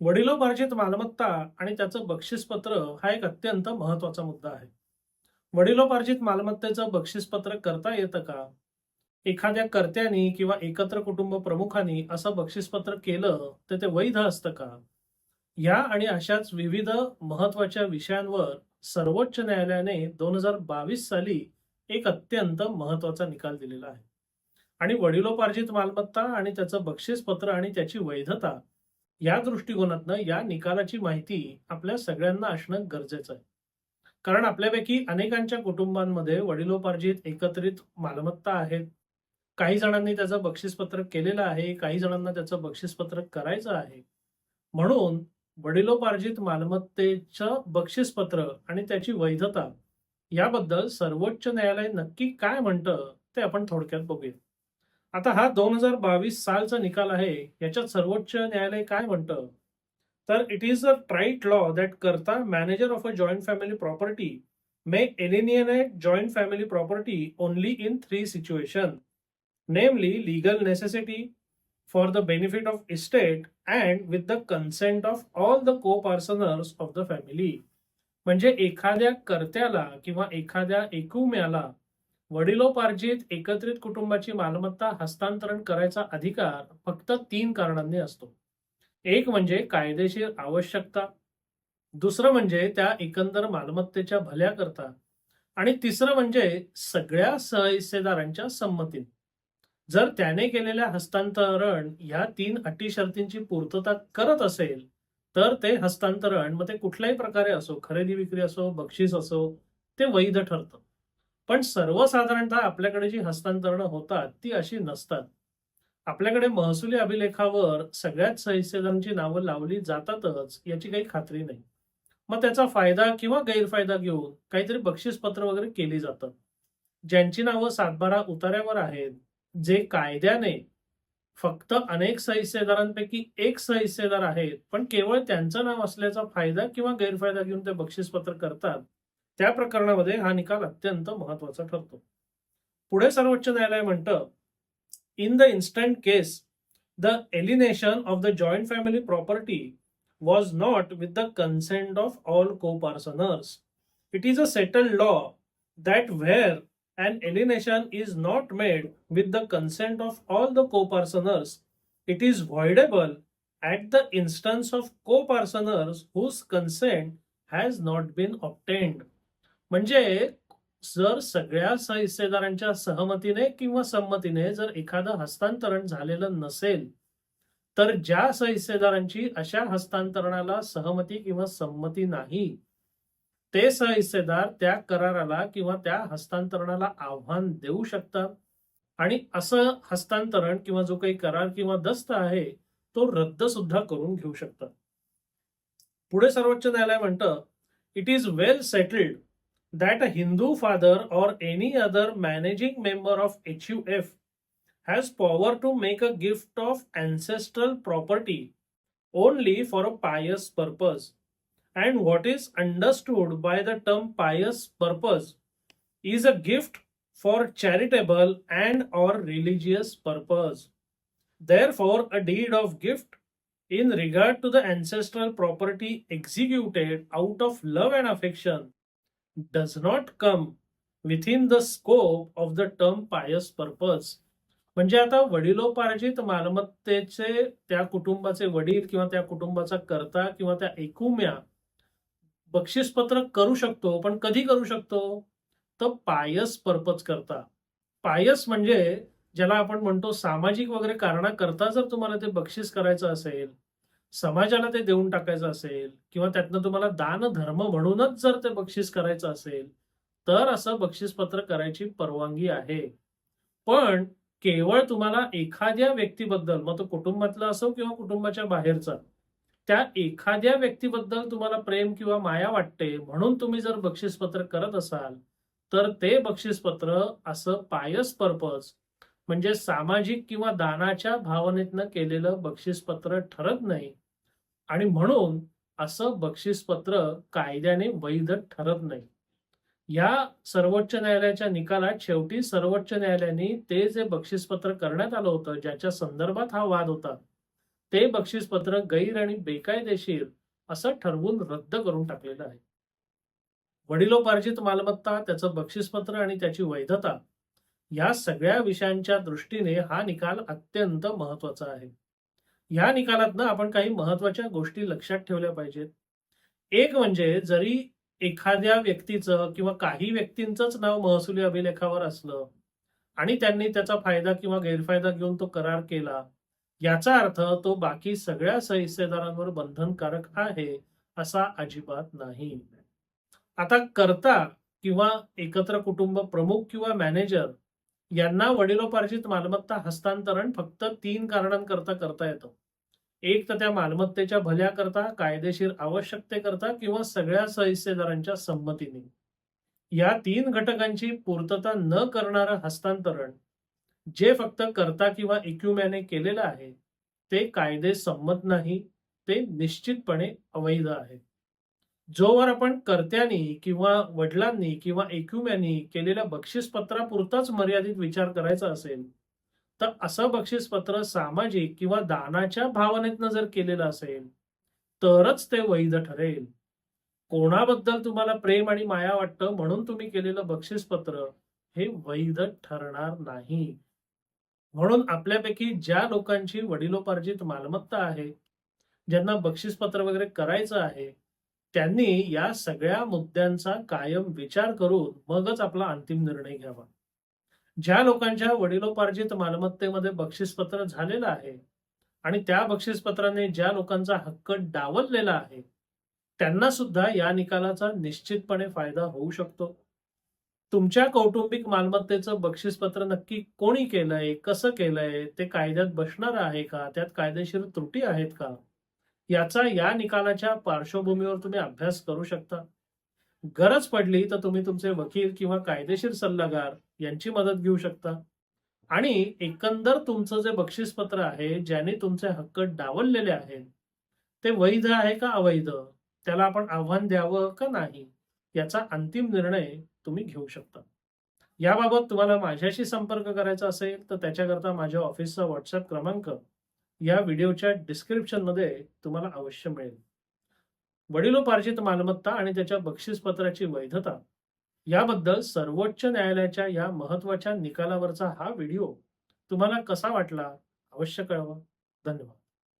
वडिलोपार्जित मालमत्ता आणि त्याचं बक्षीसपत्र हा एक अत्यंत महत्त्वाचा मुद्दा आहे. वडिलोपार्जित मालमत्तेचं बक्षीसपत्र करता येतं का? एखाद्या कर्त्यानी किंवा एकत्र कुटुंब प्रमुखांनी असं बक्षीसपत्र केलं तर ते वैध असतं का? या आणि अशाच विविध महत्त्वाच्या विषयांवर सर्वोच्च न्यायालयाने दोन हजार बावीस साली एक अत्यंत महत्त्वाचा निकाल दिलेला आहे. आणि वडिलोपार्जित मालमत्ता आणि त्याचं बक्षीसपत्र आणि त्याची वैधता या दृष्टिकोनातनं या निकालाची माहिती आपल्या सगळ्यांना असणं गरजेचं आहे. कारण आपल्यापैकी अनेकांच्या कुटुंबांमध्ये वडिलोपार्जित एकत्रित मालमत्ता आहेत. काही जणांनी त्याचं बक्षीसपत्रक केलेलं आहे काही जणांना त्याचं बक्षीसपत्रक करायचं आहे. म्हणून वडिलोपार्जित मालमत्तेचं बक्षीसपत्र आणि त्याची वैधता याबद्दल सर्वोच्च न्यायालय नक्की काय म्हणतं ते आपण थोडक्यात बघूया. आता हा दोन हजार बावीस सालचा निकाल आहे याच्यात सर्वोच्च न्यायालय काय म्हणतं? तर it is a trite law that karta manager of a joint family property may alienate joint family property only in three situation namely legal necessity for the benefit of estate and with the consent of all the coparceners of the family म्हणजे एखाद्या कर्त्याला किंवा एखाद्या एकूम्याला वडिलोपार्जित एकत्रित कुटुंबाची मालमत्ता हस्तांतरण करायचा अधिकार फक्त तीन कारणांनी असतो. एक म्हणजे कायदेशीर आवश्यकता. दुसरं म्हणजे त्या एकंदर मालमत्तेच्या भल्याकरता. आणि तिसरं म्हणजे सगळ्या सहहिस्सेदारांच्या संमतीने जर त्याने केलेल्या हस्तांतरण ह्या तीन अटी शर्तींची पूर्तता करत असेल तर ते हस्तांतरण मग ते कुठल्याही प्रकारे असो खरेदी विक्री असो बक्षीस असो ते वैध ठरतं. पण सर्वसाधारणतः आपल्याकडे जी हस्तांतरणं होतात ती अशी नसतात. आपल्याकडे महसुली अभिलेखावर सगळ्याच सहिस्सेदारांची नावं लावली जातातच याची काही खात्री नाही. मग त्याचा फायदा किंवा गैरफायदा घेऊन काहीतरी बक्षीसपत्र वगैरे केली जातात ज्यांची नावं सातबारा उतार्यावर आहेत जे कायद्याने फक्त अनेक सहिस्सेदारांपैकी एक सहिस्सेदार आहेत पण केवळ त्यांचं नाव असल्याचा फायदा किंवा गैरफायदा घेऊन ते बक्षीसपत्र करतात त्या प्रकरणामध्ये हा निकाल अत्यंत महत्त्वाचा ठरतो. पुढे सर्वोच्च न्यायालय म्हणतं in the instant case the alienation of the joint family property was not with the consent of all coparceners it is a settled law that where and alienation is not made with the consent of all the coparceners it is voidable at the instance of coparceners whose consent has not been obtained म्हणजे जर सगळ्या हिस्सेदारांच्या सहमतीने किंवा संमतीने जर एखादं हस्तांतरण झालेलं नसेल तर ज्या सहिस्सेदारांची अशा हस्तांतरणाला सहमती किंवा संमती नाही ते सहिस्सेदार त्या कराराला किंवा त्या हस्तांतरणाला आव्हान देऊ शकतात. आणि असं हस्तांतरण किंवा जो काही करार किंवा दस्त आहे तो रद्द सुद्धा करून घेऊ शकतात. पुढे सर्वोच्च न्यायालय म्हणतं it is well settled that a Hindu father or any other managing member of HUF has power to make a gift of ancestral property only for a pious purpose. And what is understood by the term pious purpose is a gift for charitable and or religious purpose. Therefore, a deed of gift in regard to the ancestral property executed out of love and affection does not come within the scope of the term pious purpose. म्हणजे आता वडिलोपार्जित मालमत्तेचे त्या कुटुंबाचे वडील किंवा त्या कुटुंबाचा करता किंवा त्या एकूम्या बक्षीसपत्र करू शकतो पण कधी करू शकतो? तर पायस पर्पज करता. पायस म्हणजे ज्याला आपण म्हणतो सामाजिक वगैरे कारणाकरता जर तुम्हाला ते बक्षीस करायचं असेल समाजाला ते देऊन टाकायचं असेल किंवा त्यातनं तुम्हाला दान धर्म म्हणूनच जर ते बक्षीस करायचं असेल तर असं बक्षीसपत्र करायची परवानगी आहे. पण केवळ तुम्हाला एखाद्या व्यक्तीबद्दल मग तो कुटुंबातला असो किंवा कुटुंबाच्या बाहेरचा त्या एखाद्या व्यक्तीबद्दल तुम्हाला प्रेम किंवा माया वाटते म्हणून तुम्ही जर बक्षीसपत्र करत असाल तर ते बक्षीसपत्र असं पायस पर्पज म्हणजे सामाजिक किंवा दानाच्या भावनेतनं केलेलं बक्षीसपत्र ठरत नाही. आणि म्हणून असं बक्षीसपत्र कायद्याने वैध ठरत नाही. या सर्वोच्च न्यायालयाच्या निकालात शेवटी सर्वोच्च न्यायालयाने ते जे बक्षीसपत्र करण्यात आलं होतं ज्याच्या संदर्भात हा वाद होता ते बक्षीसपत्र गैर आणि बेकायदेशीर असं ठरवून रद्द करून टाकलेलं आहे. वडिलोपार्जित मालमत्ता त्याचं बक्षीसपत्र आणि त्याची वैधता या सगळ्या विषयांच्या दृष्टीने हा निकाल अत्यंत महत्त्वाचा आहे. या निकालातनं आपण काही महत्त्वाच्या गोष्टी लक्षात ठेवल्या पाहिजेत. एक म्हणजे जरी एखाद्या व्यक्तीचं किंवा काही व्यक्तींचंच नाव महसुली अभिलेखावर असलं आणि त्यांनी त्याचा फायदा किंवा गैरफायदा घेऊन तो करार केला याचा अर्थ तो बाकी सगळ्या हिस्सेदारांवर बंधनकारक आहे असा अजिबात नाही. आता करता किंवा एकत्र कुटुंब प्रमुख किंवा मॅनेजर यांना वडिलोपार्जित मालमत्ता हस्तांतरण फक्त तीन कारणांकरता करता येतं. एक तर त्या मालमत्तेच्या भल्याकरता कायदेशीर आवश्यकतेकरता किंवा सगळ्या सहिस्सेदारांच्या संमतीने. या तीन घटकांची पूर्तता न करणारं हस्तांतरण जे फक्त करता किंवा इक्युम्याने केलेलं आहे ते कायदे संमत नाही ते निश्चितपणे अवैध आहे. जोवर आपण कर्त्यांनी किंवा वडिलांनी किंवा एक्युमॅनी केलेल्या बक्षीसपत्रापुरताच मर्यादित विचार करायचा असेल तर असं बक्षीसपत्र सामाजिक किंवा दानाच्या भावनेतनं जर केलेलं असेल तरच ते वैध ठरेल. कोणाबद्दल तुम्हाला प्रेम आणि माया वाटतं म्हणून तुम्ही केलेलं बक्षीसपत्र हे वैध ठरणार नाही. म्हणून आपल्यापैकी ज्या लोकांची वडिलोपार्जित मालमत्ता आहे ज्यांना बक्षीसपत्र वगैरे करायचं आहे त्यांनी या सगळ्या मुद्द्यांचा कायम विचार करून मगच आपला अंतिम निर्णय घ्यावा. ज्या लोकांच्या वडिलोपार्जित मालमत्तेमध्ये बक्षीसपत्र झालेलं आहे आणि त्या बक्षीसपत्राने ज्या लोकांचा हक्क डावललेला आहे त्यांना सुद्धा या निकालाचा निश्चितपणे फायदा होऊ शकतो. तुमच्या कौटुंबिक मालमत्तेचं बक्षीसपत्र नक्की कोणी केलंय कसं केलंय ते कायद्यात बसणार आहे का? त्यात कायदेशीर त्रुटी आहेत का? याचा या निकालाच्या पार्श्वभूमीवर तुम्ही अभ्यास करू शकता. गरज पडली तर तुम्ही तुमचे वकील किंवा कायदेशीर सल्लागार यांची मदत घेऊ शकता. आणि एकंदर तुमचं जे बक्षीसपत्र आहे ज्याने तुमचे हक्क डावललेले आहेत ते वैध आहे का अवैध? त्याला आपण आव्हान द्यावं का नाही? याचा अंतिम निर्णय तुम्ही घेऊ शकता. याबाबत तुम्हाला माझ्याशी संपर्क करायचा असेल तर त्याच्याकरता माझ्या ऑफिसचा व्हॉट्सअप क्रमांक या व्हिडिओच्या डिस्क्रिप्शनमध्ये तुम्हाला अवश्य मिळेल. वडिलोपार्जित मालमत्ता आणि त्याच्या बक्षीसपत्राची वैधता याबद्दल सर्वोच्च न्यायालयाच्या या महत्त्वाच्या निकालावरचा हा व्हिडिओ तुम्हाला कसा वाटला अवश्य कळवा. धन्यवाद.